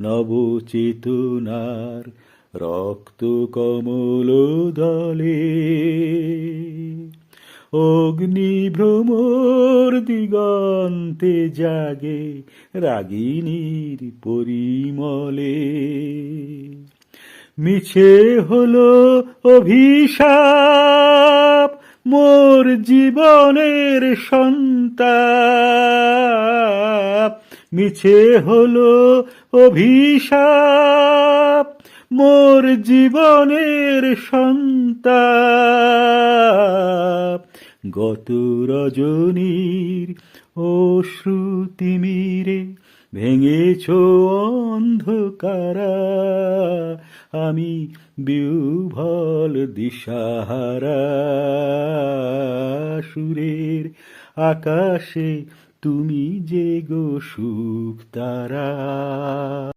নবচেতনার রক্ত কমল দলে অগ্নি ভ্রমর দিগন্তে জাগে রাগিনীর পরিমলে। মিছে হলো অভিশাপ, মোর জীবনের সন্তাপ মিছে হলো অভিশাপ। মোর জীবনের সন্তাপ। গত রজনীর অশ্রুতিমিরে ভেঙেছ অন্ধকারা। আমি বিউভল দিশাহারা। সুরের আকাশে তুমি যে গো সুখ তারা।